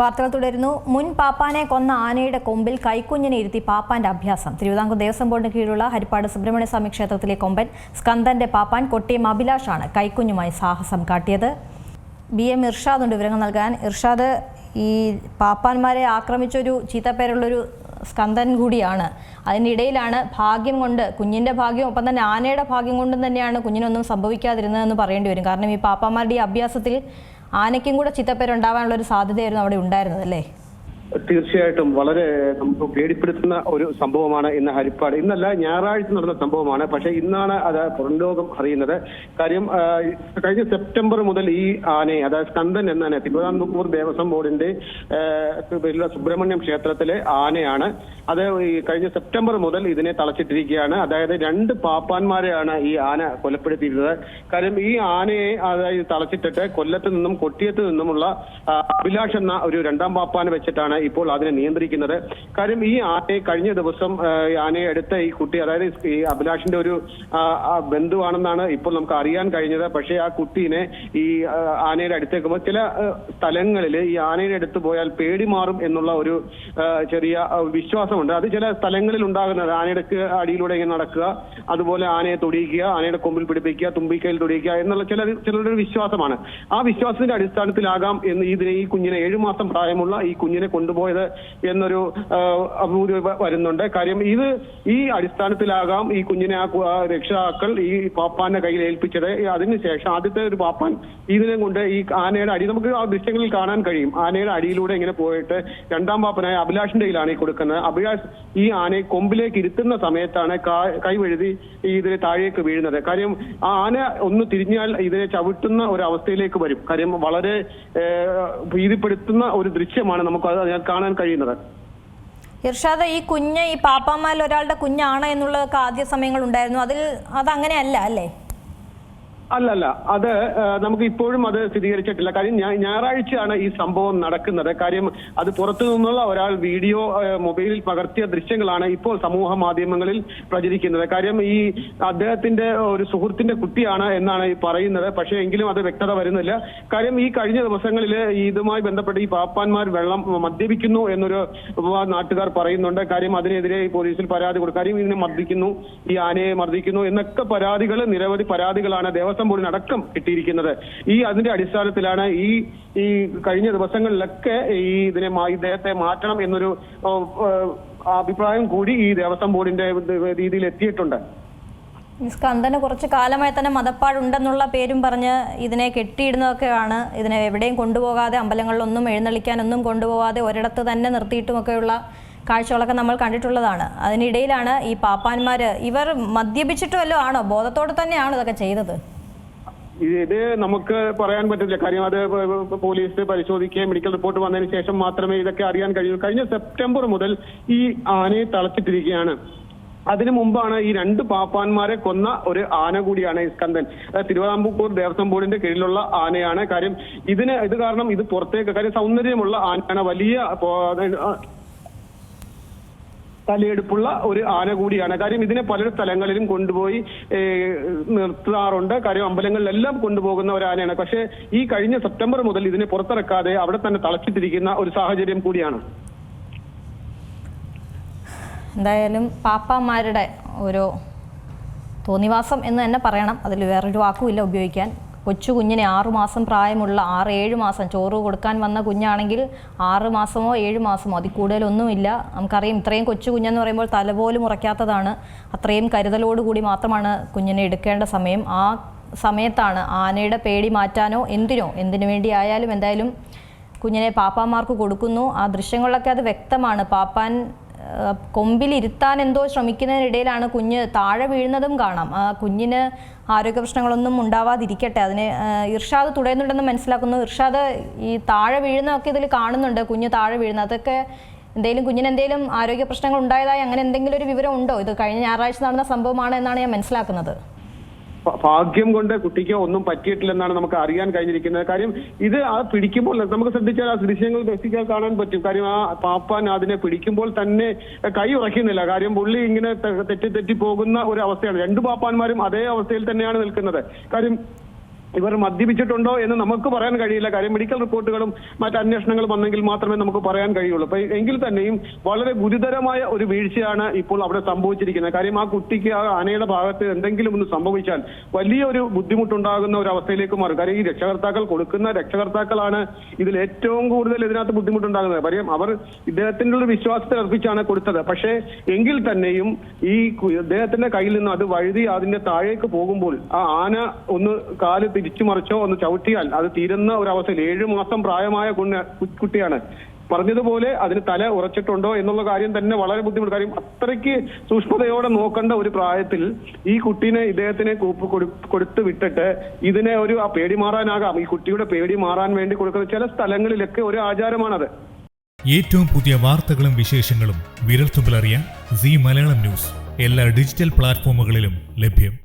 വാർത്തകൾ തുടരുന്നു. മുൻ പാപ്പാനെ കൊന്ന ആനയുടെ കൊമ്പിൽ കൈക്കുഞ്ഞിനെ ഇരുത്തി പാപ്പാന്റെ അഭ്യാസം. തിരുവിതാംകൂർ ദേവസ്വം ബോർഡിന് കീഴിലുള്ള ഹരിപ്പാട് സുബ്രഹ്മണ്യ സ്വാമി ക്ഷേത്രത്തിലെ കൊമ്പൻ സ്കന്ദന്റെ പാപ്പാൻ കൊട്ടിയം അഭിലാഷാണ് കൈക്കുഞ്ഞുമായി സാഹസം കാട്ടിയത്. ബി എം ഇർഷാദ് ഉണ്ട് വിവരങ്ങൾ നൽകാൻ. ഇർഷാദ് ഈ പാപ്പാന്മാരെ ആക്രമിച്ചൊരു ചീത്തപ്പേരുള്ളൊരു സ്കന്ദൻ കൂടിയാണ്. അതിനിടയിലാണ് ഭാഗ്യം കൊണ്ട് കുഞ്ഞിന്റെ ഭാഗ്യം ഒപ്പം തന്നെ ആനയുടെ ഭാഗ്യം കൊണ്ടും തന്നെയാണ് കുഞ്ഞിനൊന്നും സംഭവിക്കാതിരുന്നതെന്ന് പറയേണ്ടി വരും. കാരണം ഈ പാപ്പാന്മാരുടെ ഈ അഭ്യാസത്തിൽ ആനയ്ക്കും കൂടെ ചിത്തപ്പേരുണ്ടാവാനുള്ള ഒരു സാധ്യതയായിരുന്നു അവിടെ ഉണ്ടായിരുന്നത് അല്ലേ? തീർച്ചയായിട്ടും വളരെ നമുക്ക് പേടിപ്പെടുത്തുന്ന ഒരു സംഭവമാണ് ഇന്ന് ഹരിപ്പാട്. ഇന്നല്ല ഞായറാഴ്ച നടന്ന സംഭവമാണ്. പക്ഷെ ഇന്നാണ് അത് പുറംലോകം അറിയുന്നത്. കാര്യം കഴിഞ്ഞ സെപ്റ്റംബർ മുതൽ ഈ ആനയെ അതായത് സ്കന്ദൻ എന്നാണ് തിരുവിതാംകൂർ ദേവസ്വം ബോർഡിന്റെ സുബ്രഹ്മണ്യം ക്ഷേത്രത്തിലെ ആനയാണ്. അത് ഈ കഴിഞ്ഞ സെപ്റ്റംബർ മുതൽ ഇതിനെ തളച്ചിട്ടിരിക്കുകയാണ്. അതായത് രണ്ട് പാപ്പാന്മാരെയാണ് ഈ ആന കൊലപ്പെടുത്തിയിരുന്നത്. കാര്യം ഈ ആനയെ അതായത് തളച്ചിട്ടിട്ട് കൊല്ലത്ത് നിന്നും കൊട്ടിയത്ത് നിന്നുമുള്ള അഭിലാഷ് എന്ന ഒരു രണ്ടാം പാപ്പാനെ വെച്ചിട്ടാണ് ഇപ്പോൾ അതിനെ നിയന്ത്രിക്കുന്നത്. കാര്യം ഈ ആനയെ കഴിഞ്ഞ ദിവസം ആനയെ എടുത്ത ഈ കുട്ടി അതായത് ഈ അഭിലാഷിന്റെ ഒരു ബന്ധുവാണെന്നാണ് ഇപ്പോൾ നമുക്ക് അറിയാൻ കഴിഞ്ഞത്. പക്ഷേ ആ കുട്ടീനെ ഈ ആനയുടെ അടുത്തേക്ക് ചില സ്ഥലങ്ങളിൽ ഈ ആനയുടെ അടുത്ത് പോയാൽ പേടി മാറും എന്നുള്ള ഒരു ചെറിയ വിശ്വാസമുണ്ട്. അത് ചില സ്ഥലങ്ങളിൽ ഉണ്ടാകുന്നത്. ആനയുടെ അടിയിലൂടെ ഇങ്ങനെ നടക്കുക അതുപോലെ ആനയെ തൊടിയിക്കുക ആനയുടെ കൊമ്പിൽ പിടിപ്പിക്കുക തുമ്പിക്കയിൽ തൊടിയിക്കുക എന്നുള്ള ചില ചിലരുടെ വിശ്വാസമാണ്. ആ വിശ്വാസത്തിന്റെ അടിസ്ഥാനത്തിലാകാം എന്ന് ഇതിനെ ഈ കുഞ്ഞിനെ ഏഴു മാസം പ്രായമുള്ള ഈ കുഞ്ഞിനെ കൊണ്ടുപോയത് എന്നൊരു ആ, വരുന്നുണ്ട്. കാര്യം ഇത് ഈ അടിസ്ഥാനത്തിലാകാം ഈ കുഞ്ഞിനെ ആ രക്ഷിതാക്കൾ ഈ പാപ്പാന്റെ കയ്യിൽ ഏൽപ്പിച്ചത്. അതിനുശേഷം ആദ്യത്തെ ഒരു പാപ്പാൻ ഇതിനെ കൊണ്ട് ഈ ആനയുടെ അടി നമുക്ക് ആ ദൃശ്യങ്ങളിൽ കാണാൻ കഴിയും. ആനയുടെ അടിയിലൂടെ ഇങ്ങനെ പോയിട്ട് രണ്ടാം പാപ്പനായ അഭിലാഷിന്റെ കയ്യിലാണ് ഈ കൊടുക്കുന്നത്. അഭിലാഷ് ഈ ആനയെ കൊമ്പിലേക്ക് ഇരുത്തുന്ന സമയത്താണ് കൈവഴുതി ഈ ഇതിനെ താഴേക്ക് വീഴുന്നത്. കാര്യം ആ ആന ഒന്ന് തിരിഞ്ഞാൽ ഇതിനെ ചവിട്ടുന്ന ഒരു അവസ്ഥയിലേക്ക് വരും. കാര്യം വളരെ ഭീതിപ്പെടുത്തുന്ന ഒരു ദൃശ്യമാണ് നമുക്ക് അത് കാണാൻ കഴിയുന്നത്. ഇർഷാദ് ഈ കുഞ്ഞ് ഈ പാപ്പാമാരിൽ ഒരാളുടെ കുഞ്ഞാണ് എന്നുള്ളതൊക്കെ ആദ്യ സമയങ്ങൾ ഉണ്ടായിരുന്നു അതിൽ അതങ്ങനെയല്ല അല്ലേ? അല്ലല്ല അത് നമുക്ക് ഇപ്പോഴും അത് സ്ഥിരീകരിച്ചിട്ടില്ല. കാര്യം ഞായറാഴ്ചയാണ് ഈ സംഭവം നടക്കുന്നത്. കാര്യം അത് പുറത്തു നിന്നുള്ള ഒരാൾ വീഡിയോ മൊബൈലിൽ പകർത്തിയ ദൃശ്യങ്ങളാണ് ഇപ്പോൾ സമൂഹ മാധ്യമങ്ങളിൽ പ്രചരിക്കുന്നത്. കാര്യം ഈ അദ്ദേഹത്തിന്റെ ഒരു സുഹൃത്തിന്റെ കുട്ടിയാണ് എന്നാണ് ഈ പറയുന്നത്. പക്ഷേ എങ്കിലും അത് വ്യക്തത വരുന്നില്ല. കാര്യം ഈ കഴിഞ്ഞ ദിവസങ്ങളിൽ ഇതുമായി ബന്ധപ്പെട്ട് ഈ പാപ്പാന്മാർ വെള്ളം മദ്യപിക്കുന്നു എന്നൊരു നാട്ടുകാർ പറയുന്നുണ്ട്. കാര്യം അതിനെതിരെ പോലീസിൽ പരാതി കൊടുക്കും കാര്യം ഇതിനെ മർദ്ദിക്കുന്നു ഈ ആനയെ മർദ്ദിക്കുന്നു എന്നൊക്കെ പരാതികൾ നിരവധി പരാതികളാണ്. ദേവസ്വം ബോർഡിന് അടക്കം കിട്ടിയിരിക്കുന്നത്. ഈ അതിന്റെ അടിസ്ഥാനത്തിലാണ് ഈ ഈ കഴിഞ്ഞ ദിവസങ്ങളിലൊക്കെ ഈ ഇതിനെ ഇദ്ദേഹത്തെ മാറ്റണം എന്നൊരു അഭിപ്രായം കൂടി ഈ ദേവസ്വം ബോർഡിന്റെ രീതിയിൽ എത്തിയിട്ടുണ്ട്. സ്കന്ദന് കുറച്ച് കാലമായി തന്നെ മതപ്പാടുണ്ടെന്നുള്ള പേരും പറഞ്ഞ് ഇതിനെ കെട്ടിയിടുന്നതൊക്കെയാണ്. ഇതിനെ എവിടെയും കൊണ്ടുപോകാതെ അമ്പലങ്ങളിലൊന്നും എഴുന്നള്ളിക്കാനൊന്നും കൊണ്ടുപോകാതെ ഒരിടത്ത് തന്നെ നിർത്തിയിട്ടുമൊക്കെയുള്ള കാഴ്ചകളൊക്കെ നമ്മൾ കണ്ടിട്ടുള്ളതാണ്. അതിനിടയിലാണ് ഈ പാപ്പാന്മാർ ഇവർ മദ്യപിച്ചിട്ട് വല്ലതും ആണോ? ബോധത്തോടെ തന്നെയാണോ ഇതൊക്കെ ചെയ്തത്? ഇത് നമുക്ക് പറയാൻ പറ്റില്ല കാര്യം അത് പോലീസ് പരിശോധിക്കുകയും മെഡിക്കൽ റിപ്പോർട്ട് വന്നതിന് ശേഷം മാത്രമേ ഇതൊക്കെ അറിയാൻ കഴിയൂ. കഴിഞ്ഞ സെപ്റ്റംബർ മുതൽ ഈ ആനയെ തളച്ചിട്ടിരിക്കുകയാണ്. അതിനു മുമ്പാണ് ഈ രണ്ട് പാപ്പാന്മാരെ കൊന്ന ഒരു ആന കൂടിയാണ് സ്കന്ദൻ. തിരുവിതാംകൂർ ദേവസ്വം ബോർഡിന്റെ കീഴിലുള്ള ആനയാണ്. കാര്യം ഇതിന് ഇത് കാരണം ഇത് പുറത്തേക്ക് കാര്യം സൗന്ദര്യമുള്ള ആനയാണ്. വലിയ തലയെടുപ്പുള്ള ഒരു ആന കൂടിയാണ്. കാര്യം ഇതിനെ പല സ്ഥലങ്ങളിലും കൊണ്ടുപോയി നിർത്താറുണ്ട്. കാര്യം അമ്പലങ്ങളിലെല്ലാം കൊണ്ടുപോകുന്ന ഒരു ആനയാണ് പക്ഷേ ഈ കഴിഞ്ഞ സെപ്റ്റംബർ മുതൽ ഇതിനെ പുറത്തിറക്കാതെ അവിടെ തന്നെ തളച്ചിട്ടിരിക്കുന്ന ഒരു സാഹചര്യം കൂടിയാണ്. എന്തായാലും പാപ്പാമാരുടെ ഒരു തോന്നിവാസം എന്ന് തന്നെ പറയണം. അതിൽ വേറൊരു വാക്കുമില്ല ഉപയോഗിക്കാൻ. കൊച്ചു കുഞ്ഞിനെ ആറുമാസം പ്രായമുള്ള ആറ് ഏഴ് മാസം ചോറ് കൊടുക്കാൻ വന്ന കുഞ്ഞാണെങ്കിൽ ആറ് മാസമോ ഏഴ് മാസമോ അതിൽ കൂടുതലൊന്നുമില്ല. നമുക്കറിയാം ഇത്രയും കൊച്ചു കുഞ്ഞെന്ന് പറയുമ്പോൾ തല പോലും ഉറയ്ക്കാത്തതാണ്. അത്രയും കരുതലോടുകൂടി മാത്രമാണ് കുഞ്ഞിനെ എടുക്കേണ്ട സമയം. ആ സമയത്താണ് ആനയുടെ പേടി മാറ്റാനോ എന്തിനോ എന്തിനു വേണ്ടി ആയാലും എന്തായാലും കുഞ്ഞിനെ പാപ്പാന്മാർക്ക് കൊടുക്കുന്നു. ആ ദൃശ്യങ്ങളിലൊക്കെ അത് വ്യക്തമാണ്. പാപ്പാൻ കൊമ്പിലിരുത്താൻ എന്തോ ശ്രമിക്കുന്നതിനിടയിലാണ് കുഞ്ഞ് താഴെ വീഴുന്നതും കാണാം. ആ കുഞ്ഞിന് ആരോഗ്യ പ്രശ്നങ്ങളൊന്നും ഉണ്ടാവാതിരിക്കട്ടെ. അതിന് ഇർഷാദ് തുടരുന്നുണ്ടെന്ന് മനസ്സിലാക്കുന്നു. ഇർഷാദ് ഈ താഴെ വീഴുന്നതൊക്കെ ഇതിൽ കാണുന്നുണ്ട്. കുഞ്ഞ് താഴെ വീഴുന്ന. അതൊക്കെ എന്തെങ്കിലും കുഞ്ഞിന് എന്തെങ്കിലും ആരോഗ്യ പ്രശ്നങ്ങൾ ഉണ്ടായതായി അങ്ങനെ എന്തെങ്കിലും ഒരു വിവരം ഉണ്ടോ? ഇത് കഴിഞ്ഞ ഞായറാഴ്ച നടന്ന സംഭവമാണ് എന്നാണ് ഞാൻ മനസ്സിലാക്കുന്നത്. ഭാഗ്യം കൊണ്ട് കുട്ടിക്ക് ഒന്നും പറ്റിയിട്ടില്ലെന്നാണ് നമുക്ക് അറിയാൻ കഴിഞ്ഞിരിക്കുന്നത്. കാര്യം ഇത് ആ പിടിക്കുമ്പോൾ നമുക്ക് ശ്രദ്ധിച്ചാൽ ആ ദൃശ്യങ്ങൾ ബേസിക്കായി കാണാൻ പറ്റും. കാര്യം ആ പാപ്പാൻ അതിനെ പിടിക്കുമ്പോൾ തന്നെ കൈ ഉറയ്ക്കുന്നില്ല. കാര്യം പുള്ളി ഇങ്ങനെ തെറ്റി തെറ്റി പോകുന്ന ഒരു അവസ്ഥയാണ്. രണ്ട് പാപ്പാന്മാരും അതേ അവസ്ഥയിൽ തന്നെയാണ് നിൽക്കുന്നത്. കാര്യം ഇവർ മദ്യപിച്ചിട്ടുണ്ടോ എന്ന് നമുക്ക് പറയാൻ കഴിയില്ല. കാര്യം മെഡിക്കൽ റിപ്പോർട്ടുകളും മറ്റ് അന്വേഷണങ്ങളും വന്നെങ്കിൽ മാത്രമേ നമുക്ക് പറയാൻ കഴിയുള്ളൂ. അപ്പൊ എങ്കിൽ തന്നെയും വളരെ ഗുരുതരമായ ഒരു വീഴ്ചയാണ് ഇപ്പോൾ അവിടെ സംഭവിച്ചിരിക്കുന്നത്. കാര്യം ആ കുട്ടിക്ക് ആ ആനയുടെ ഭാഗത്ത് എന്തെങ്കിലും ഒന്ന് സംഭവിച്ചാൽ വലിയൊരു ബുദ്ധിമുട്ടുണ്ടാകുന്ന ഒരു അവസ്ഥയിലേക്ക് മാറും. കാര്യം ഈ രക്ഷകർത്താക്കൾ കൊടുക്കുന്ന രക്ഷകർത്താക്കളാണ് ഇതിൽ ഏറ്റവും കൂടുതൽ ഇതിനകത്ത് ബുദ്ധിമുട്ടുണ്ടാകുന്നത്. കാര്യം അവർ ഇദ്ദേഹത്തിന്റെ ഒരു വിശ്വാസത്തിൽ അർപ്പിച്ചാണ് കൊടുത്തത്. പക്ഷേ എങ്കിൽ തന്നെയും ഈ ഇദ്ദേഹത്തിന്റെ കയ്യിൽ നിന്ന് അത് വഴുതി അതിന്റെ താഴേക്ക് പോകുമ്പോൾ ആ ആന ഒന്ന് കാൽ തിരിച്ചു മറിച്ചോ ഒന്ന് ചവിട്ടിയാൽ അത് തീരുന്ന ഒരു അവസ്ഥയിൽ ഏഴു മാസം പ്രായമായ കുഞ്ഞ- കുട്ടിയാണ്. പറഞ്ഞതുപോലെ അതിന് തല ഉറച്ചിട്ടുണ്ടോ എന്നുള്ള കാര്യം തന്നെ വളരെ ബുദ്ധിമുട്ട്. കാര്യം അത്രയ്ക്ക് സൂക്ഷ്മതയോടെ നോക്കേണ്ട ഒരു പ്രായത്തിൽ ഈ കുട്ടീനെ ഇദ്ദേഹത്തിനെ കൂപ്പ് കൊടുത്ത് വിട്ടിട്ട് ഇതിനെ ഒരു ആ പേടി മാറാനാകാം. ഈ കുട്ടിയുടെ പേടി മാറാൻ വേണ്ടി കൊടുക്കുന്ന ചില സ്ഥലങ്ങളിലൊക്കെ ഒരു ആചാരമാണത്. ഏറ്റവും പുതിയ വാർത്തകളും വിശേഷങ്ങളും വിരൽത്തുമ്പിലറിയാൻ സി മലയാളം ന്യൂസ്. എല്ലാ ഡിജിറ്റൽ പ്ലാറ്റ്ഫോമുകളിലും ലഭ്യം.